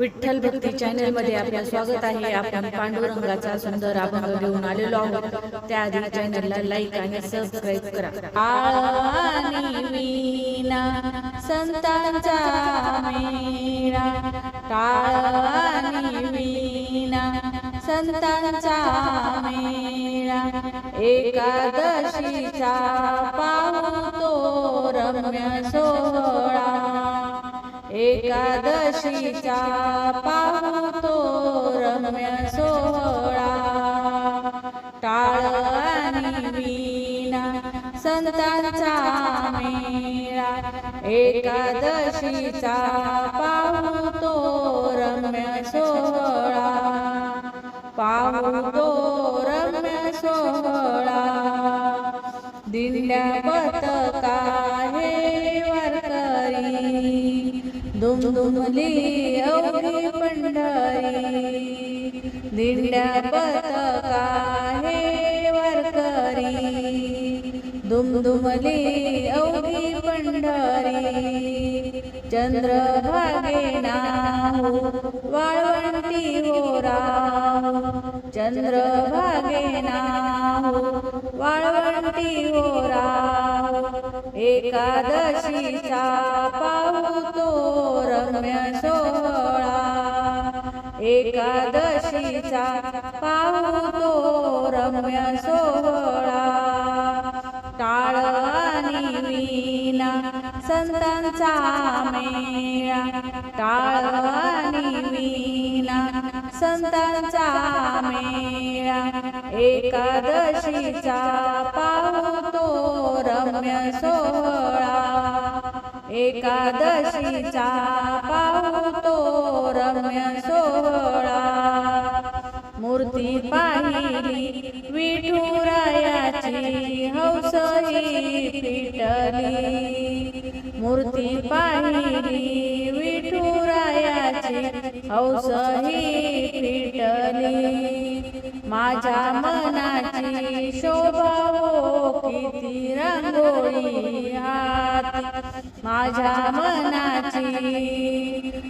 विठ्ठल भक्ती चॅनलमध्ये आपलं स्वागत आहे. आपण पांडुरंगाचा सुंदर अभंग घेऊन आलेलो आहोत. त्याआधी चॅनलला लाईक आणि सबस्क्राईब करा. संतांचा मेळा. एकादशीचा पाहतो एकादशीचा पाहतो रम्य सोहळा. टाळ आणि वीणा संतांचा मेळा. एकादशीचा पाहतो रम्य सोहळा. पाहतो रम्य सोहळा. दिल्या पतका दुमदुमली अवघी पंढरी दिंड्या पथका हे वारकरी. दुमदुमली अवघी पंढरी चंद्रभागे नाहू वाळवंटी हो चंद्र चंद्रभागे नाहू वाळवंटी हो एकादशीचा रम्य सोळा एकादशीचा पाहतो रम्य सोळा टाळ आणि वीणा संतांचा मेळा. टाळ आणि वीणा संतांचा मेळा. एकादशीचा पाहतो रम्य सोळा एकादशीचा पाहतो रम्य सोहळा. मूर्ती पाहिली विठुरायाची हौसही पिटली. मूर्ती पाहिली विठुरायाची हौसही ही माझ्या मनाची शोभा किती रांगोळी हाती. माझ्या मनाची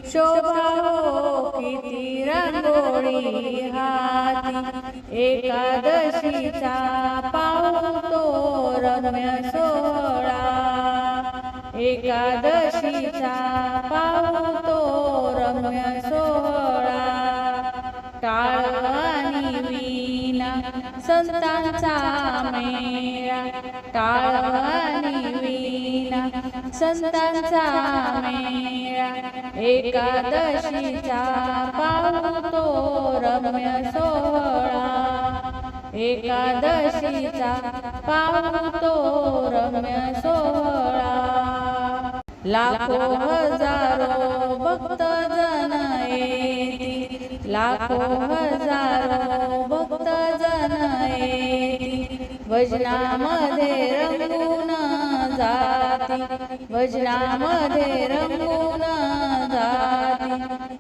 शोभा हो किती रांगोळी हाती. एकादशीचा पाहतो रम्य सोहळा. एकादशीचा पाहतो संतांचा मेळा टाळ आणि संतांचा मेळा एकादशीचा पाहतो रम्य सोहळा. एकादशीचा पाहतो रम्य सोहळा. लाखो हजारो भक्त जन येती लाखो हजारो भजनामध्ये रंगून जाती भजनामध्ये रंगून जाती.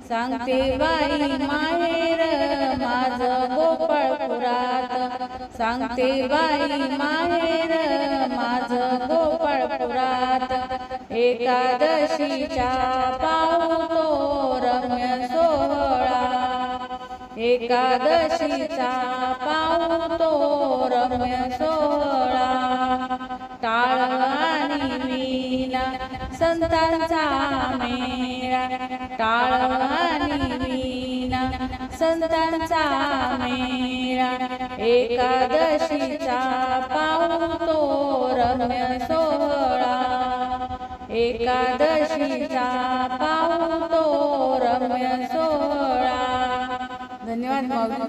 सांगते बाई माहेर माझ गोपाळपुरात सांगते बाई माहेर माझ गोपाळपुरात एकादशीच्या पाहतो रम्य सोहळा एकादशीचा पावतो रम्य सोहळा. टाळ आणि वीणा संतांचा मेळा. टाळ आणि वीणा संतांचा मेळा. एकादशीचा पावतो रम्य सोहळा. एकादशीचा पावतो धन्यवाद माऊली